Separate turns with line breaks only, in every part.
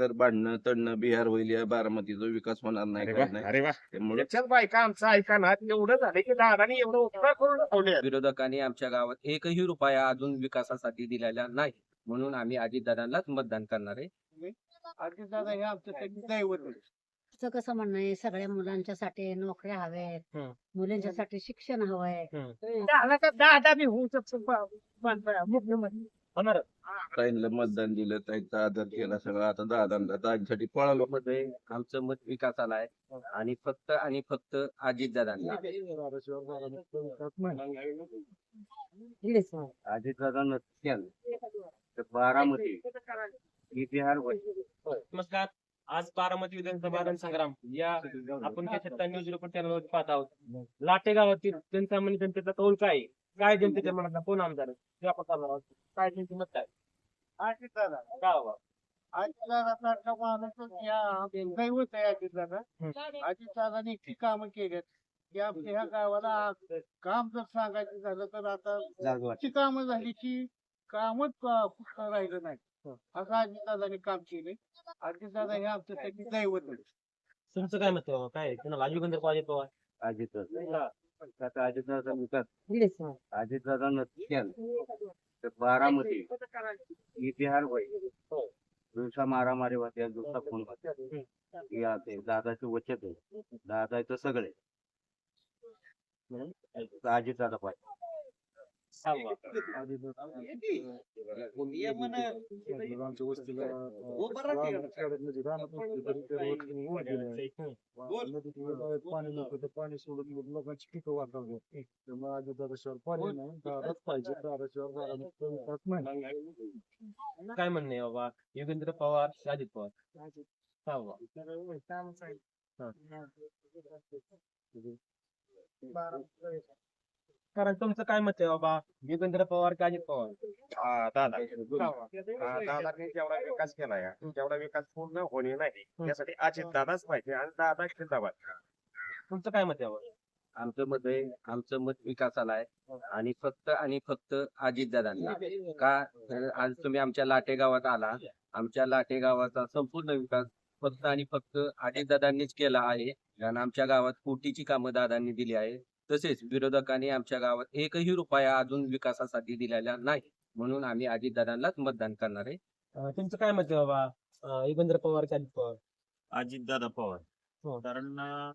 तर भांडणं तडणं बिहार होईल या बारामतीचा विकास होणार नाही काय नाही.
अरे वा.
त्यामुळे
याच्यात बायका आमचं ऐका ना एवढं झालं की दादानी एवढं उपकार करून ठेवले
विरोधकांनी आमच्या गावात एकही रुपया अजून विकासासाठी दिलेला नाही म्हणून आम्ही अजितदादांनाच मतदान करणार आहे.
दादा हे आमच्यासाठी दैवत आहे.
असं कसं म्हणणं आहे? सगळ्या मुलांच्यासाठी नोकऱ्या हव्यात
हं.
मुलींच्यासाठी शिक्षण हवंय.
दादा बी होऊ शकतो मुख्यमंत्री. होणार?
ताईंना मतदान दिलं ताईंचा आदर केला सगळं. आता दादांना ताईंसाठी पळालो
मध्ये. आमचं मत विकासाला आहे. आणि फक्त आणि फक्त अजितदादांना अजितदादा नसतील तर बारामती. ही बिहार
नमस्कार. आज बारामती विधानसभा रणसंग्राम या आपण त्याच्यात न्यूज रिपोर्ट चॅनलवर पाहत आहोत. लाटे गावातील जनसामान्य जनतेचा कौल काय आहे? काय जनतेच्या मनातला कोण आमदार आहे? ते आपण करणार आहोत काय त्यांची मत काय?
अजितदादा
का बाबा?
अजितदादा माणूस या दैवत आहे अजितदादा अजितदादाने इतकी कामं केल्यात की आपल्या ह्या गावाला काम जर सांगायचं झालं तर आता इतकी कामं झाली की कामच पुष्कळ राहिलं नाही. असं अजितदादाने काम केले अजितदादा हे आमच्यासाठी दैवत आहे
तुमचं काय मत आहे बाबा? काय कुणाला? अजिगंधर पाहिजे पवार?
अजितदादा आता अजितदादा विकास अजितदादा नसतील तर बारामती. बिहार होईल दिवसा मारामारी होत्या दिवसा फोन होत्या या ते दादाचे वचत आहे. दादाचं सगळे. अजितदादा पाहिजे
पाणी नव्हतं पाणी सोडून लोकांची पिकं वाढवली त्यामुळे आधी दादाशिवाय पाणी नाही दादाच पाहिजे दादाशिवाय विकास नाही
काय म्हणणं बाबा योगेंद्र पवार की अजित पवार बाबा? कारण तुमचं काय मत आहे बाबा? योगेंद्र पवार की अजित पवार?
हा, दादा हा, दादाने जेवढा विकास केलाय तेवढा विकास पूर्ण होणे नाही त्यासाठी अजित दादाच पाहिजे आणि दादा जिंदाबाद.
तुमचं काय मत आहे बाबा
आमचं मत आहे आमचं मत विकासाला आहे आणि फक्त आणि फक्त अजितदादांना का? तर आज तुम्ही आमच्या लाटे गावात आला. आमच्या लाटे गावाचा संपूर्ण विकास फक्त आणि फक्त अजितदादांनीच केला आहे. कारण आमच्या गावात कोटीची कामं दादांनी दिली आहे. तसेच विरोधकांनी आमच्या गावात एकही रुपया अजून विकासासाठी दिलेला नाही. म्हणून आम्ही अजितदादांनाच मतदान करणार आहे.
अं, तुमचं काय मत आहे बाबा? अं, योगेंद्र पवार की अजित पवार.
अजितदादा
हो.
पवार कारण अं,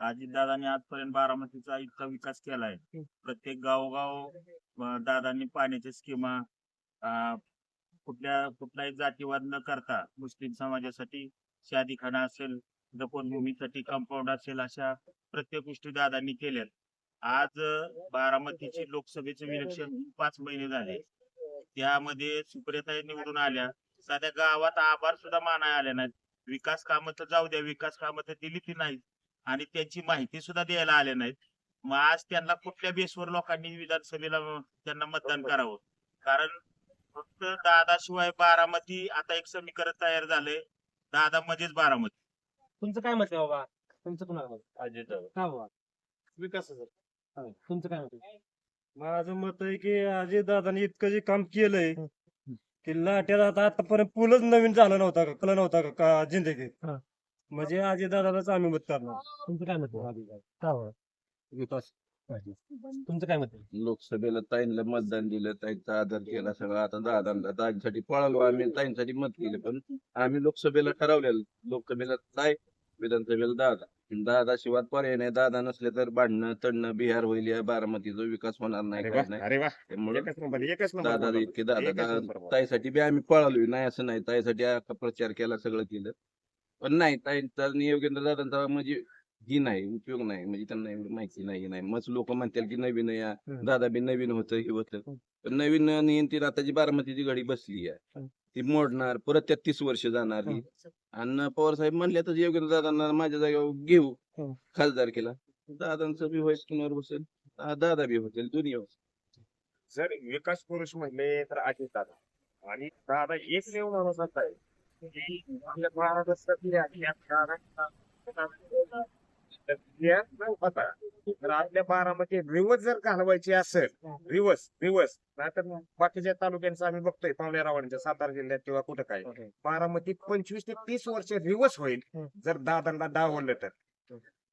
अजितदादांनी आजपर्यंत बारामतीचा इतका विकास केलाय. प्रत्येक गावोगाव अं, दादांनी पाण्याच्या स्कीमा कुठल्या कुठलाही जातीवाद न करता मुस्लिम समाजासाठी शादीखाना असेल जपनभूमीसाठी कंपाऊंड असेल अशा प्रत्येक गोष्टी दादांनी केल्यात. आज बारामतीचे लोकसभेचे इलेक्शन पाच महिने झाले. त्यामध्ये सुप्रियाताई निवडून आल्या. साध्या गावात आभार सुद्धा मानाय आले नाहीत. विकास कामं तर जाऊ द्या विकास कामं तर दिली ती नाहीत. आणि त्यांची माहिती सुद्धा द्यायला आले नाहीत. मग आज त्यांना कुठल्या बेसवर लोकांनी विधानसभेला त्यांना मतदान करावं? कारण फक्त दादाशिवाय बारामती आता एक समीकरण तयार झालंय. दादा मध्येच बारामती.
तुमचं काय मत आहे बाबा? तुमचं कुणाला मत
अजित
का बाबा?
विकासाचं.
हा, तुमचं काय मत आहे?
माझं मत आहे की अजय दादाने इतकं जे काम केलंय की लाट्यात आता आतापर्यंत पूलच नवीन झाला नव्हता का? कला नव्हता का? का जिंदगी
हा.
म्हणजे अजय दादालाच आम्ही मत करणार.
तुमचं काय मत आहे? का बाबा
विकास.
तुमचं काय मत आहे?
लोकसभेला ताईंना मतदान दिलं ताईंचा आदर केला सगळं. आता दादांना ताईंसाठी पळालो आम्ही ताईंसाठी मत केलं. पण आम्ही लोकसभेला ठरवलेलं लोकसभेला ताई विधानसभेला दादा. दादा शिवाय पर्याय नाही. दादा नसले तर भांडणं तडणं बिहार होईल या बारामतीचा विकास होणार नाही
अरे
काय
वा
नाही.
अरे वा.
त्यामुळे
एकच नंबर एकच नंबर
दादा. इतके दादा
एकच
दादा-
बोलला.
ताईसाठी बी आम्ही पळालोय. नाही असं नाही. ताईसाठी अख्खा प्रचार केला सगळं केलं. पण नाही ताईंचा आणि योगेंद्र दादांचा म्हणजे ही नाही उपयोग नाही. म्हणजे त्यांना एवढी माहिती नाही हे नाही. मग लोक म्हणतील की नवीन या. दादा बी नवीन होतं हे होतं. पण नवीन नियंत्रण आता जी बारामतीची गाडी बसली आहे. ती मोडणार परत त्या तीस वर्ष जाणार ही. आणि पवार साहेब म्हणले तर योगेंद्र दादांना माझ्या जागेवर घेऊ. खासदार केला दादांचं बी व्हाईस कुणावर बसेल. दादा बी होतील दोन्ही होतील.
जर विकास पुरुष म्हणले तर अजित दादा. आणि दादा एकमेव माणूस असा आहे की आपल्या या महाराष्ट्रात होता तर आपल्या बारामती रिवर्स जर घालवायची असेल रिवर्स रिवर्स नाहीतर बाकीच्या तालुक्यांचं आम्ही बघतोय पावल्या रावणच्या सातारा जिल्ह्यात किंवा कुठं काय बारामती पंचवीस ते तीस वर्ष रिवर्स होईल जर दादांना डावललं तर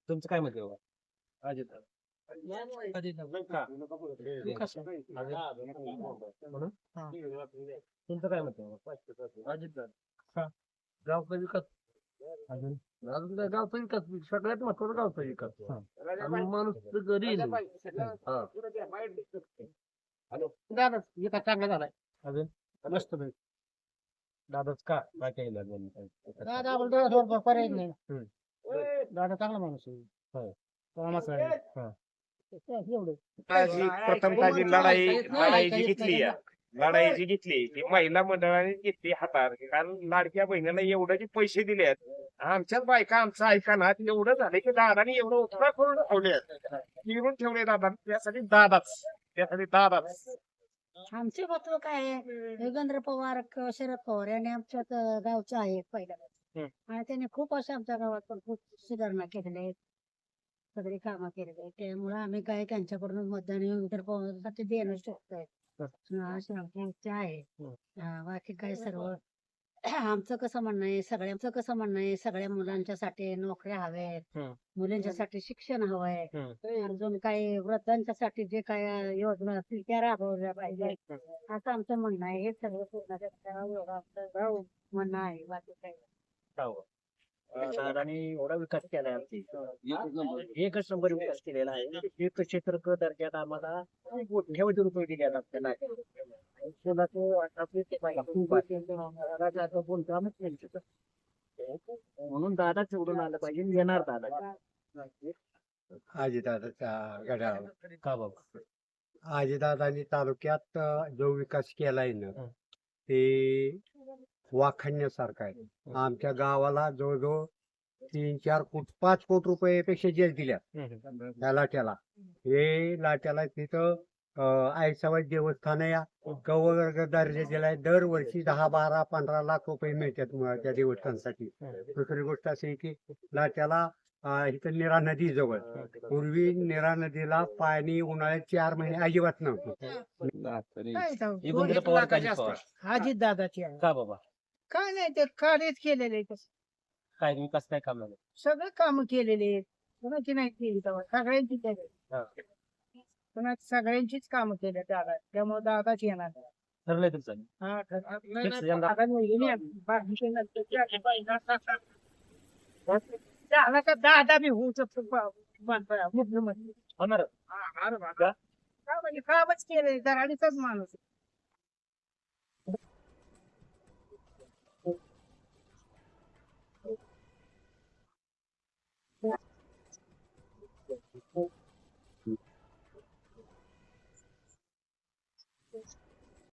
तुमचं काय मत? अजित? तुमचं काय मत आहे बाबा? अजित दादा.
गावचा विकास अजून? अजून काय गावचा विकास सगळ्यात महत्त्वाचा गावचा विकास आणि माणूस गरीब. हा.
दादा विकास चांगला झालाय.
अजून? मस्त पैकी. दादाच का? काय केलं?
दादा आपण दादा पर्याय नाही. दादा चांगला माणूस आहे. कामाचा आहे.
हा.
एवढं.
जी लढाई लढाई जी घेतली या लढाई जी घेतली ती महिला मंडळाने घेतली हातात कारण लाडक्या बहिणीला एवढे जे पैसे दिले आमच्याच बायका आमचं ऐकानात एवढं झालं की दादानी एवढं उत्तर करून ठेवले चिरून ठेवले दादा त्यासाठी दादाच त्यासाठी दादाच.
आमचे महत्त्व काय आहे? योगेंद्र पवार क- शरद पवार यांनी आमच्यात अं, गावचे आहेत पहिल्या आणि त्यांनी खूप अशा आमच्या गावात पण खूप सुधारणा केलेल्या आहेत. सगळी कामं केलेली आहेत. त्यामुळे आम्ही काय त्यांच्याकडून मतदान योगेंद्र पवारांसाठी देणं शकतोय आहे. हा, बाकी काय सर्व? आमचं कसं म्हणणं आहे सगळ्यांचं कसं म्हणणं आहे सगळ्या मुलांच्यासाठी नोकऱ्या हव्यात.
हम्म.
मुलींच्यासाठी शिक्षण हवंय. अजून काही वृद्धांच्यासाठी जे काय योजना असतील त्या राबवल्या पाहिजे असं आमचं म्हणणं आहे. हे सगळं पूर्ण म्हणणं आहे. बाकी काही नाही.
दादानी एवढा विकास केलाय आमची. एकच नंबर विकास केलेला आहे. एक क्षेत्र क दर्जात आम्हाला मोठ्यावधी रुपये दिले आपल्याला पुन्हा तो आता ते खूप आहे. दादा आता बोलतो आम्ही त्यांच्यात. म्हणून दादा निवडून आलं पाहिजे येणार दादा.
आजीदादाच्या गडावर
का बाबा?
आजीदादांनी तालुक्यात अ, जो विकास केलाय ना. ते वाखाणण्यासारखा आहे. आमच्या गावाला जवळजवळ तीन चार कोट पाच कोटी रुपयापेक्षा जास्त दिल्या त्या लाट्याला. हे लाट्याला तिथं अ, आयसाबाई देवस्थान या कवर्ग दर्जा दिलाय. दरवर्षी दहा बारा पंधरा लाख रुपये मिळतात म- त्या देवस्थानासाठी. दुसरी गोष्ट अशी आहे की लाट्याला इथं निरा नदी जवळ. पूर्वी निरा नदीला पाणी उन्हाळ्यात चार महिने अजिबात नव्हतं.
अजित दादाची आहे.
का बाबा?
काय नाही ते कार्यच केलेले आहेत.
काय विकास काय काम झालं
सगळे काम केलेले आहेत. कोणाची नाही केली तेव्हा सगळ्यांची केली.
हा.
सगळ्यांचीच कामं केली दादा. त्यामुळे दादाच येणार
ठरलंय तुमचं?
हा, तर- नाही,
Fix
नाही,
यंदा.
दादा नाही, बाकीचे नंतर झालं का दादा बी होऊ शकतो ब- ब- मुख्यमंत्री
होणार.
बाबा. का? म्हणजे कामच केलंय दराडीचाच माणूस आहे.